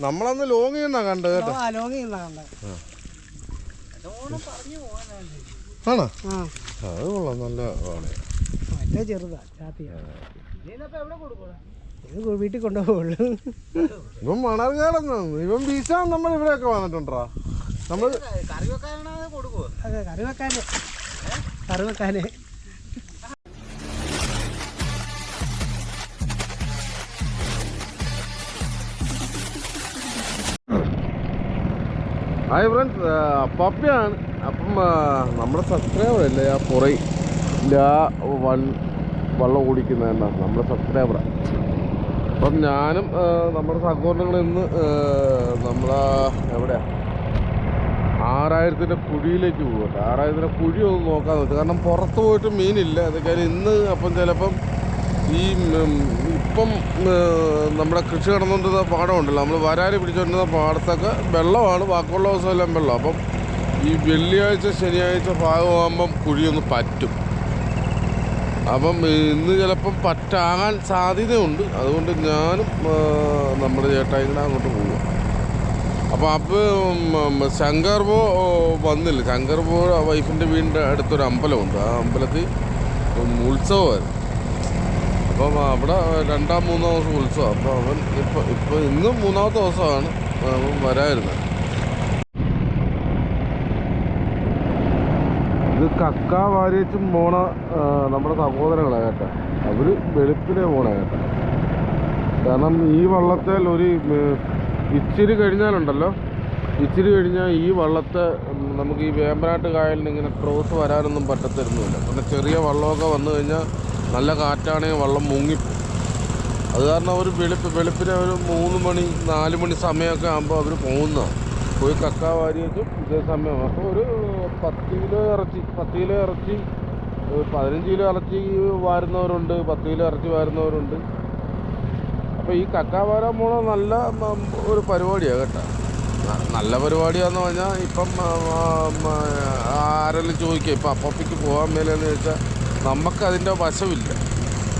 നമ്മളന്ന് ലോങ് ചെയ്യുന്ന കണ്ടത് കേട്ടോ. ലോങ് ചെയ്യുന്ന കണ്ടത്. ആണോ? അത് കൊള്ളാം നല്ല മറ്റേ ചെറുതാ ചാത്തിയാ. ഇത് വീട്ടിൽ കൊണ്ടുപോകുള്ളൂ ഇവൻ മണർകാടെന്ന്. ഇവൻ ബീച്ചാണ് നമ്മൾ ഇവിടെയൊക്കെ വന്നിട്ടുണ്ടാ? നമ്മൾ അതെ കറി വെക്കാന്. കറി വെക്കാന്. ഹായ് ഫ്രണ്ട്സ് അപ്പാപ്പയാണ് അപ്പം നമ്മുടെ സബ്സ്ക്രൈബർ അല്ലേ? ആ പുറയി ആ വൺ വള്ളം ഓടിക്കുന്ന എന്നാ നമ്മുടെ സബ്സ്ക്രൈബറാണ് അപ്പം ഞാനും നമ്മുടെ സഹോദരങ്ങൾ ഇന്ന് നമ്മളെ എവിടെയാ? ആറായിരത്തിന്റെ കുഴിയിലേക്ക് പോകട്ടെ ആറായിരത്തിന്റെ കുഴി ഒന്ന് നോക്കാൻ നോക്കാം. കാരണം പുറത്ത് പോയിട്ട് മീനില്ല. അതൊക്കെ ഇന്ന് അപ്പം ചിലപ്പം ഈ ഇപ്പം നമ്മുടെ കൃഷി നടന്നുകൊണ്ടിരുന്ന പാടമുണ്ടല്ലോ. നമ്മൾ വരാൽ പിടിച്ചുകൊണ്ടിരുന്ന പാടത്തൊക്കെ വെള്ളമാണ് ബാക്കിയുള്ള ദിവസമെല്ലാം വെള്ളം. അപ്പം ഈ വെള്ളിയാഴ്ച ശനിയാഴ്ച ഭാഗമാകുമ്പം കുഴിയൊന്ന് പറ്റും. അപ്പം ഇന്ന് ചിലപ്പം പറ്റാകാൻ സാധ്യതയുണ്ട്. അതുകൊണ്ട് ഞാനും നമ്മുടെ ചേട്ടായി കൂടെ അങ്ങോട്ട് പോവുക അപ്പോൾ അപ്പോൾ ശങ്കർ പോ വന്നില്ല. ശങ്കർ പോ വൈഫിന്റെ വീടിന്റെ അടുത്തൊരു അമ്പലമുണ്ട്. ആ അമ്പലത്തിൽ ഉത്സവമായിരുന്നു. അപ്പം അവിടെ രണ്ടാം മൂന്നാം ദിവസം ഉത്സവം. അപ്പോൾ അവൻ ഇപ്പോൾ ഇപ്പോൾ ഇന്ന് മൂന്നാമത്തെ ദിവസമാണ് അവൻ വരായിരുന്നത്. ഇത് കക്ക വാരിച്ചും പോണ നമ്മുടെ സഹോദരങ്ങളെ കേട്ടോ. അവർ വെളുപ്പിനെ പോണ കേട്ടോ. കാരണം ഈ വള്ളത്തേൽ ഒരു ഇച്ചിരി കഴിഞ്ഞാലുണ്ടല്ലോ. ഇച്ചിരി കഴിഞ്ഞാൽ ഈ വള്ളത്തെ നമുക്ക് ഈ വേമ്പനാട്ട് കായലിന് ഇങ്ങനെ ക്രോസ് വരാനൊന്നും പറ്റത്തിരുന്നില്ല. പിന്നെ ചെറിയ വള്ളമൊക്കെ വന്നു കഴിഞ്ഞാൽ നല്ല കാറ്റാണെങ്കിൽ വെള്ളം മുങ്ങിപ്പോകും അത് കാരണം അവർ വെളുപ്പ് വെളുപ്പിനെ ഒരു മൂന്ന് മണി നാല് മണി സമയമൊക്കെ ആകുമ്പോൾ അവർ പോകുന്നതാണ് പോയി കക്ക വാരി വെച്ചും ഇതേ സമയം. അപ്പോൾ ഒരു പത്ത് കിലോ ഇറച്ചി പത്ത് കിലോ ഇറച്ചി പതിനഞ്ച് കിലോ ഇറച്ചി വാരുന്നവരുണ്ട് പത്ത് കിലോ ഇറച്ചി വാരുന്നവരുണ്ട്. അപ്പോൾ ഈ കക്ക വാരാൻ പോണ നല്ല ഒരു പരിപാടിയാണ് കേട്ടോ. നല്ല പരിപാടിയാന്ന് പറഞ്ഞാൽ ഇപ്പം ആരെല്ലാം ചോദിക്കുക ഇപ്പം അപ്പപ്പിക്ക് പോകാൻ മേലെന്ന് ചോദിച്ചാൽ നമുക്കതിന്റെ വശമില്ല.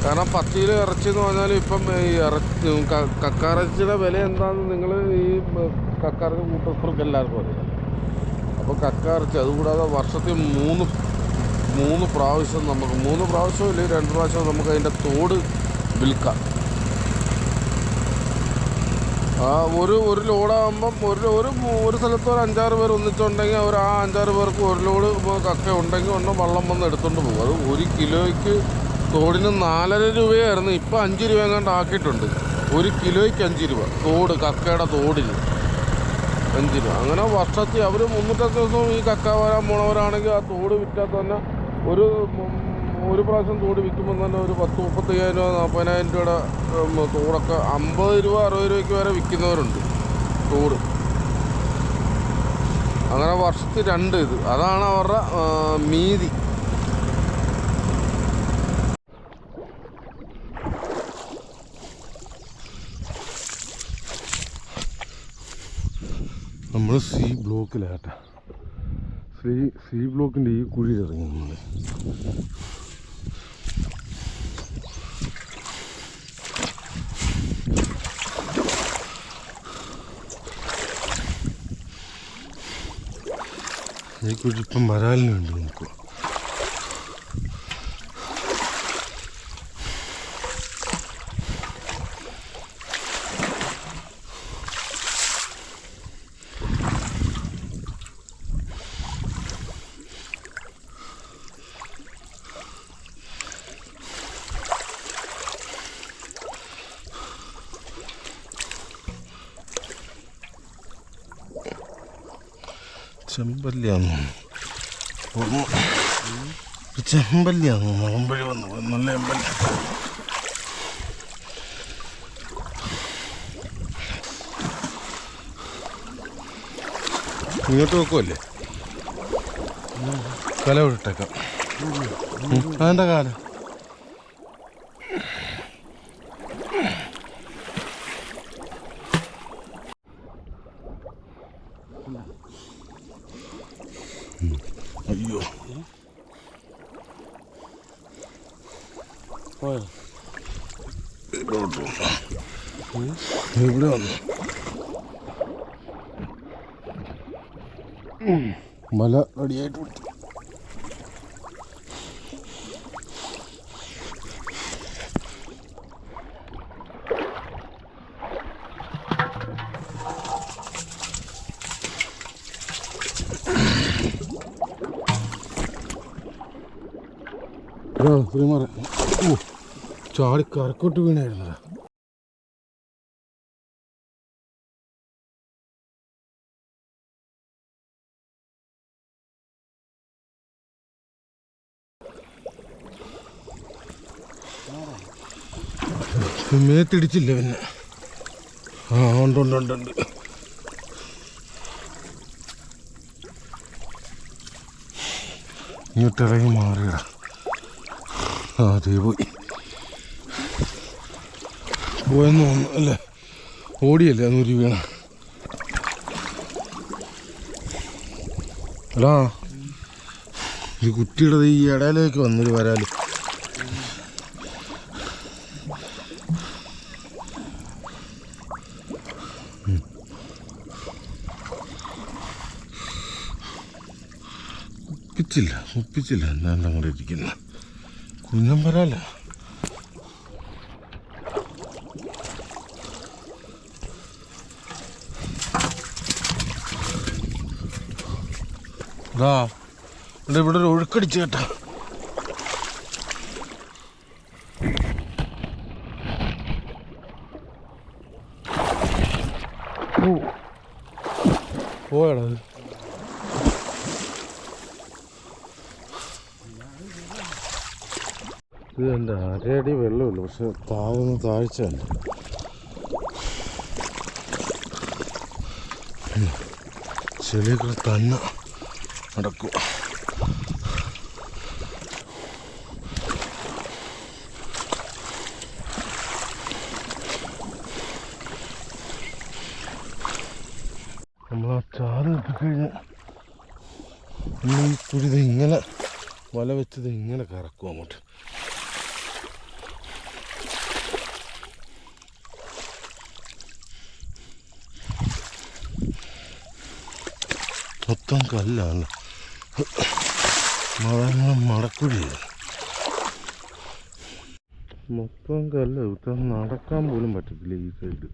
കാരണം പത്ത് കിലോ ഇറച്ചി എന്ന് പറഞ്ഞാൽ ഇപ്പം ഈ ഇറച്ചി കക്കാറച്ചിയുടെ വില എന്താണെന്ന് നിങ്ങൾ ഈ കക്കാറച്ചി കൂട്ടർക്ക് എല്ലാവർക്കും അറിയാം. അപ്പോൾ കക്കാറച്ചി അതുകൂടാതെ വർഷത്തിൽ മൂന്ന് മൂന്ന് പ്രാവശ്യം നമുക്ക് മൂന്ന് പ്രാവശ്യം ഇല്ലെങ്കിൽ രണ്ട് പ്രാവശ്യം നമുക്ക് അതിന്റെ തോട് വിൽക്കാം. ആ ഒരു ഒരു ലോഡാകുമ്പം ഒരു ഒരു ഒരു സ്ഥലത്ത് ഒരു അഞ്ചാറ് പേർ ഒന്നിച്ചുണ്ടെങ്കിൽ അവർ ആ അഞ്ചാറ് പേർക്ക് ഒരു ലോഡ് കക്ക ഉണ്ടെങ്കിൽ ഒന്ന് വള്ളം വന്ന് എടുത്തുകൊണ്ട് പോകും. അത് ഒരു കിലോയ്ക്ക് തോടിന് നാലര രൂപയായിരുന്നു. ഇപ്പം അഞ്ച് രൂപ എങ്ങാണ്ട് ആക്കിയിട്ടുണ്ട്. ഒരു കിലോയ്ക്ക് അഞ്ച് രൂപ. തോട് കക്കയുടെ തോടിന് അഞ്ച് രൂപ. അങ്ങനെ വർഷത്തിൽ അവർ മുന്നൂറ്റത്തെ ദിവസവും ഈ കക്ക വരാൻ പോണവരാണെങ്കിൽ ആ തോട് വിറ്റാൽ തന്നെ ഒരു ഒരു പ്രാവശ്യം തോട് വിൽക്കുമ്പോൾ തന്നെ ഒരു പത്ത് മുപ്പത്തയ്യായിരം രൂപ നാൽപ്പതിനായിരം രൂപയുടെ തോടൊക്കെ അമ്പത് രൂപ അറുപത് രൂപയ്ക്ക് വരെ വിൽക്കുന്നവരുണ്ട് തോട്. അങ്ങനെ വർഷത്തിൽ രണ്ട് ഇത്. അതാണ് അവരുടെ മീതി. നമ്മൾ സി ബ്ലോക്കിലാട്ടെ സി സി ബ്ലോക്കിന്റെ ഈ കുഴിയിലിറങ്ങി നമ്മൾ ഈ കുഴി ഇപ്പം വരാലിന് വേണ്ടി ചെമ്പല്ലിയാന്ന് ചെമ്പല്ലിയാന്ന് മുമ്പഴി വന്നു. നല്ല എമ്പല്ലി ഇങ്ങോട്ട് വെക്കുമല്ലേ കല വിട്ടേക്കാം. അതിന്റെ കാല? ഇവിടെ വന്നു മല. റെഡിയായിട്ട് വിട്ടു ശ്രീമാറെ ഓ ചാടി കരക്കോട്ട് വീണായിരുന്നടാ മേത്തിടിച്ചില്ല പിന്നെ. ആ ഉണ്ട് ഉണ്ട് ഉണ്ട് ഉണ്ട്. ഇങ്ങോട്ടിറങ്ങി മാറിയടാ. അതേ പോയി. പോയെന്ന് തോന്നുന്നു. അല്ലേ? ഓടിയല്ലേ? അന്നൂരി വീണ. എടാ ഈ കുട്ടിയുടെ ഈ ഇടയിലേക്ക് വന്നൊരു വരാൽ. ഒപ്പിച്ചില്ല ഒപ്പിച്ചില്ല. എന്താണ്ട് അങ്ങോട്ട് ഇരിക്കുന്ന? വരാല? ഇതാ ഇവിടെ ഒരു ഒഴുക്കടിച്ച് കേട്ടാ. പോയടാ അത് ഇത് എന്റെ അരയടി വെള്ളമില്ല പക്ഷെ താഴ്ന്ന താഴ്ച ചെളിയൊക്കെ തന്നെ നടക്കും. ഇങ്ങനെ വല വെച്ചത് ഇങ്ങനെ കറക്കും അങ്ങോട്ട്. മൊത്തം കല്ലാണ്. മഴ മടക്കുഴിയാണ് മൊത്തം കല്ല് ഇവിടെ നടക്കാൻ പോലും പറ്റത്തില്ല ഈ സൈഡ്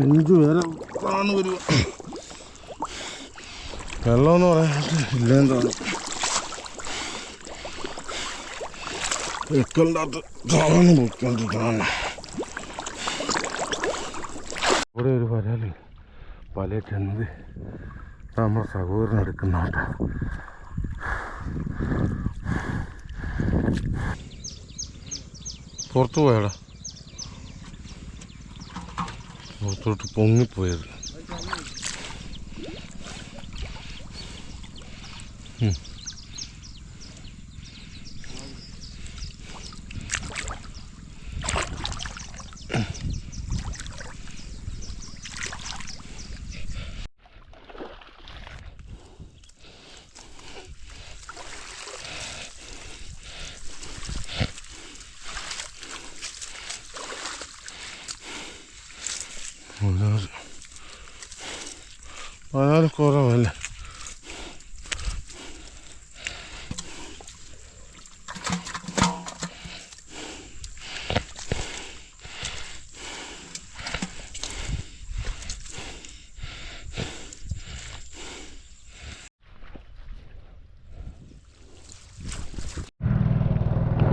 അഞ്ചു പേരെ താന്ന് വരുക വെള്ളമെന്ന് പറയാൻ ഇല്ലെന്ന് തോന്നുന്നു ഇവിടെ ഒരു വരാൽ പല ചെന്ത് നമ്മുടെ സഹോദരൻ എടുക്കുന്ന കേട്ടോ പുറത്തു പോയടാ. പുറത്തോട്ട് പൊങ്ങിപ്പോയത്. ഉം. വരാൽ വരാൽ കുറവല്ലേ?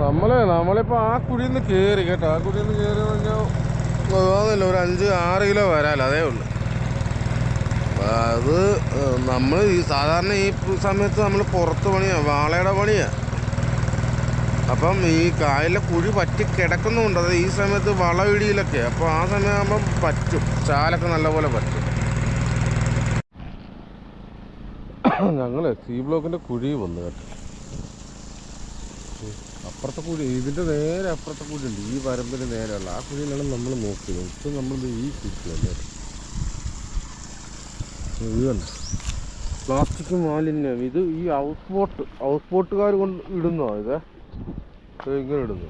നമ്മളെ നമ്മളിപ്പോ ആ കുഴിയിൽ കേറി കേട്ടോ. ആ കുഴിയിൽ നിന്ന് കയറി പറഞ്ഞാൽ ഒരു അഞ്ച് ആറ് കിലോ വരാലോ അതേ ഉള്ളു. അത് നമ്മൾ ഈ സാധാരണ ഈ സമയത്ത് നമ്മൾ പുറത്ത് പണിയാ വാളയുടെ പണിയാ. അപ്പം ഈ കായലിലെ കുഴി പറ്റി കിടക്കുന്നുണ്ട് അത് ഈ സമയത്ത് വളവിടിയിലൊക്കെ അപ്പോൾ ആ സമയമാകുമ്പം പറ്റും. ചാലൊക്കെ നല്ലപോലെ പറ്റും. ഞങ്ങൾ സി ബ്ലോക്കിന്റെ കുഴി വന്നു കേട്ടോ. അപ്പുറത്തെ കുഴി ഇതിന്റെ നേരെ അപ്പുറത്തെ കുഴി ഉണ്ട് ഈ വരമ്പിന് നേരെയുള്ള ആ കുഴിയിലാണ് നമ്മൾ നോക്കിയത്. ഇപ്പം നമ്മൾ ഈ കുഴിക്കല്ലേ പ്ലാസ്റ്റിക് മാലിന്യം. ഇത് ഈ ഹൗസ് ബോട്ട് ഹൗസ് ബോട്ടുകാർ കൊണ്ട് ഇടുന്നോ ഇത്. ഇങ്ങനെ ഇടുന്നു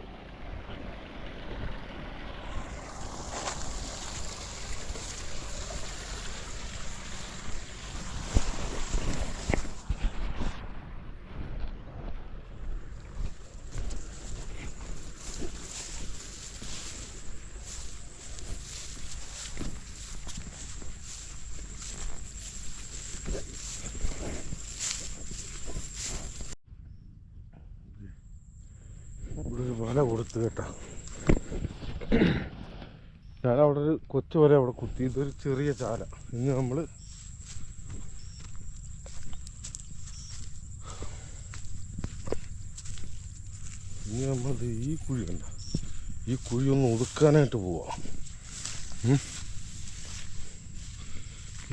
ഇവിടെ ഒരു വല കൊടുത്ത് കേട്ടോ. ഞാൻ അവിടെ ഒരു കൊച്ചു വരെ അവിടെ കുത്തി. ഇതൊരു ചെറിയ ചാല. ഇന്ന് നമ്മൾ ഇനി നമ്മൾ ഈ കുഴി കണ്ട. ഈ കുഴി ഒന്ന് ഒതുക്കാനായിട്ട് പോവാം.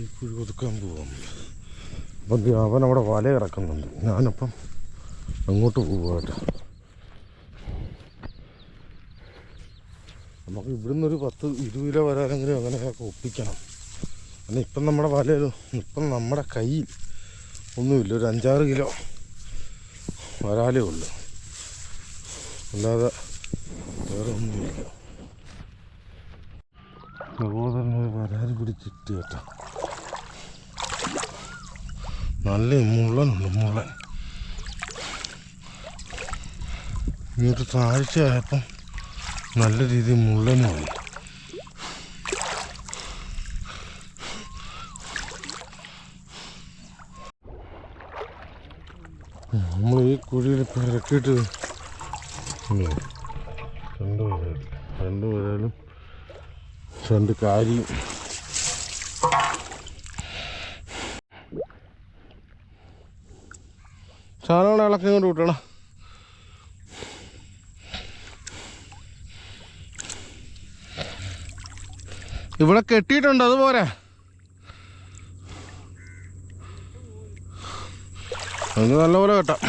ഈ കുഴി ഒതുക്കാൻ പോവാം അപ്പം അവൻ അവിടെ വല ഇറക്കുന്നുണ്ട് ഞാനപ്പം അങ്ങോട്ട് പോവാട്ടോ നമുക്ക് ഇവിടുന്ന് ഒരു പത്ത് ഇരുപത് കിലോ വരാനെങ്കിലും അങ്ങനെയൊക്കെ ഒപ്പിക്കണം. കാരണം ഇപ്പം നമ്മുടെ വലയിൽ ഇപ്പം നമ്മുടെ കയ്യിൽ ഒന്നുമില്ല ഒരു അഞ്ചാറ് കിലോ വരാലേ ഉള്ളൂ. അല്ലാതെ വേറെ ഒന്നുമില്ല. സഹോദരൻ ഒരു വരാൽ പിടിച്ചിട്ട് കേട്ടോ. നല്ല മുള്ളനുണ്ട് മുള്ളൻ. ഇങ്ങോട്ട് താഴ്ചയായപ്പം നല്ല രീതിയിൽ മുള്ളനുമായി നമ്മൾ ഈ കുഴിയിൽ ഇപ്പം ഇറക്കിയിട്ട് രണ്ടു രണ്ട് വരാൽ രണ്ട് വരാലും രണ്ട് കാര്യം. സാധനങ്ങളെ ഇളക്കം കൊണ്ട് വിട്ടണം ഇവിടെ കെട്ടിയിട്ടുണ്ട് അതുപോലെ അത് നല്ലപോലെ കെട്ടാം.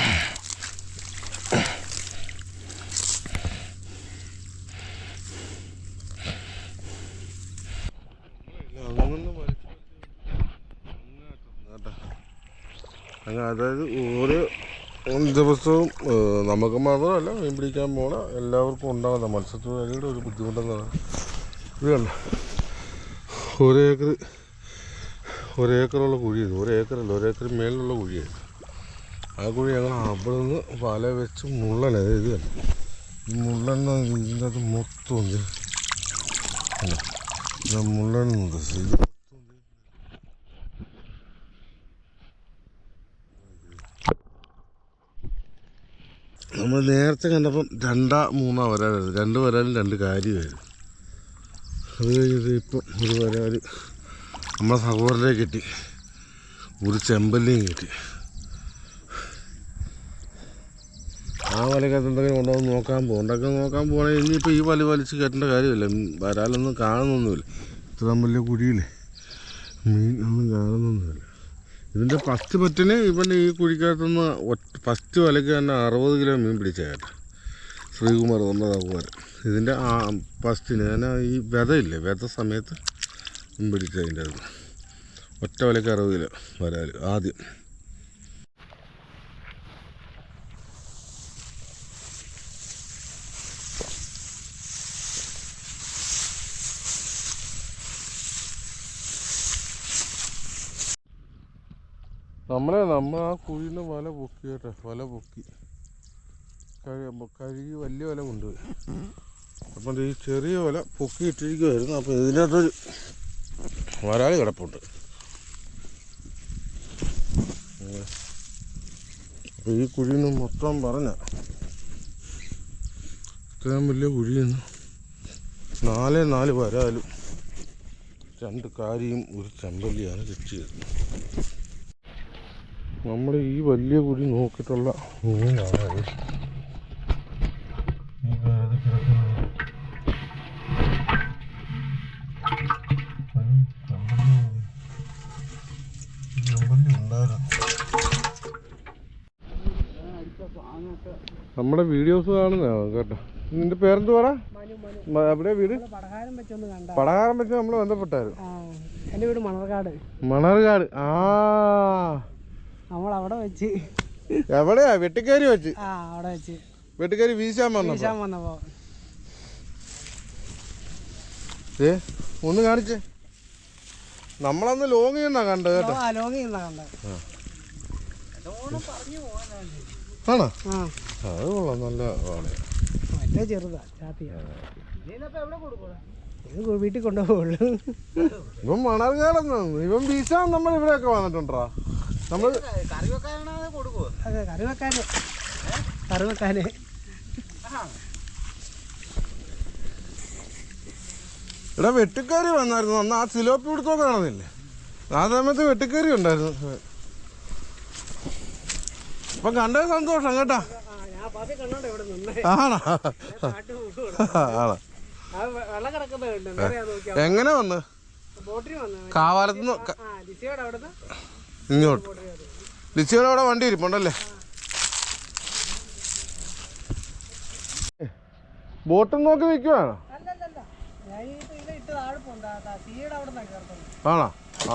അതായത് ഓരോ ദിവസവും നമുക്ക് മാത്രമല്ല മീൻ പിടിക്കാൻ പോണ എല്ലാവർക്കും ഉണ്ടാകുന്ന മത്സ്യത്തൊഴിലാളിയുടെ ഒരു ബുദ്ധിമുട്ടെന്നാണ്. ഇത് കണ്ടോ? ഒരേക്കർ ഒരേക്കറുള്ള കുഴിയാണ് ഒരേക്കറല്ല ഒരേക്കർ മേലുള്ള കുഴിയാണ് ആ കുഴി ഞങ്ങൾ അവിടെ നിന്ന് വല വെച്ച് മുള്ളൻ അതായത് ഇത്. ഈ മുള്ളൻ ഇതിന്റെ അത് മൊത്തം ഉണ്ട്. മുള്ളൻ ഉണ്ട്. നമ്മൾ നേരത്തെ കണ്ടപ്പം രണ്ടാ മൂന്നാ വരാനായിരുന്നു. രണ്ട് വരാലും രണ്ട് കാര്യമായിരുന്നു. അത് കഴിഞ്ഞിട്ട് ഇപ്പം ഒരു വരാൽ നമ്മളെ സഹോദരനെ കിട്ടി. ഒരു ചെമ്പല്ലിയും കിട്ടി. ആ വലക്കകത്ത് എന്തെങ്കിലും ഉണ്ടോ എന്ന് നോക്കാൻ പോകും. ഉണ്ടൊക്കെ നോക്കാൻ പോകണമെങ്കിൽ ഇനിയിപ്പോൾ ഈ വല വലിച്ച് കയറ്റേണ്ട കാര്യമില്ല. വരാലൊന്നും കാണുന്നൊന്നുമില്ല. ഇത്ര വലിയ കുഴിയില്ലേ? മീൻ ഒന്നും കാണുന്നൊന്നുമില്ല. ഇതിന്റെ ഫസ്റ്റ് പറ്റിന് ഇവന്റെ ഈ കുഴിക്കകത്തുനിന്ന് ഫസ്റ്റ് വലയ്ക്ക് തന്നെ അറുപത് കിലോ മീൻ പിടിച്ച ശ്രീകുമാർ നമ്മുടെ സഹോദരൻ ഇതിന്റെ ആ ഫസ്റ്റിന് ഞാൻ ഈ വിതയില്ലേ വിത സമയത്ത് പിടിച്ചതിന്റെ അത് ഒറ്റ വിലയ്ക്ക് അറുപത് കിലോ വരാൽ ആദ്യം. നമ്മളെ നമ്മൾ ആ കുഴിന്ന് വല പൊക്കി കേട്ടോ വല പൊക്കി. കഴുകി വലിയ വല കൊണ്ടുപോയി അപ്പം ഈ ചെറിയ വല പൊക്കി ഇട്ടിരിക്കുവായിരുന്നു. അപ്പം ഇതിനകത്തൊരു വരാളി കിടപ്പുണ്ട്. അപ്പോൾ ഈ കുഴിന്ന് മൊത്തം പറഞ്ഞ ഇത്രയും വലിയ കുഴിന്ന് നാലേ നാല് വരാലും രണ്ട് കാരിയും ഒരു ചെമ്പല്ലിയാണ് കിട്ടിയത് നമ്മൾ ഈ വലിയ കുഴി നോക്കിയിട്ടുള്ള മീനാണ് അത്. ഈ വേറെ കിടക്കുന്നത്. അത് ചെമ്പല്ലി മതി. ഈ ചെമ്പല്ലി ഉണ്ടായിരുന്നു. നമ്മുടെ വീഡിയോസ് കാണുന്ന കേട്ടോ. നിന്റെ പേരെന്ത് പറ? മ- വീട്? പടഹാരം പടകാരം വെച്ച് നമ്മൾ ബന്ധപ്പെട്ടായിരുന്നു. ആ എന്റെ വീട് മണർകാട്. മണർകാട്. ആ. നമ്മൾ അവിടെ വെച്ച്. എവിടെയാ? വെട്ടിക്കാരി വെച്ച്. അവിടെ വെച്ച്. വെട്ടിക്കരി വീശാൻ വന്നു വീശാൻ വന്നപ്പോ. ഏ ഒന്ന് കാണിച്ചേ. നമ്മളന്ന് ലോങ് ചെയ്യുന്ന കണ്ടത് കേട്ടോ. ആ ലോങ്ങി പറഞ്ഞു കണ്ടത് ആണോ? അത് കൊള്ളാം നല്ല വാളയാ മറ്റേ ചെറുതാ ചാത്തിയാ ഇത് വീട്ടിൽ കൊണ്ടുപോകുള്ളൂ ഇവൻ മണർകാടെന്ന്. ഇവൻ വീശാൻ നമ്മൾ ഇവിടെയൊക്കെ വന്നിട്ടുണ്ടാ? നമ്മൾ കറി വെക്കാന്. കറി വെക്കാന്. ഇവിടെ വെട്ടിക്കറി വന്നായിരുന്നു. അന്ന് ആ സിലോപ്പി കൊടുത്തോ കാണുന്നില്ലേ? ആ സമയത്ത് വെട്ടിക്കാരി ഉണ്ടായിരുന്നു. ഇപ്പൊ കണ്ടത് സന്തോഷം കേട്ടാ. ആണോ? കണ്ടു എങ്ങനെ വന്ന്? കാവാലത്ത് ഇങ്ങോട്ട്. ലിസിയോടെ അവിടെ വണ്ടി ഇരിപ്പുണ്ടല്ലേ? ബോട്ടും നോക്കി നിൽക്കുവാണോ ആണോ?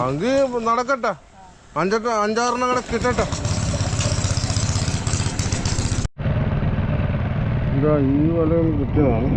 അങ്ങ് നടക്കട്ടെ. അഞ്ചെട്ട് അഞ്ചാറെണ്ണം കൂടെ കിട്ടട്ടെ. ഈ വലകൾ കിട്ടിയതാണ്.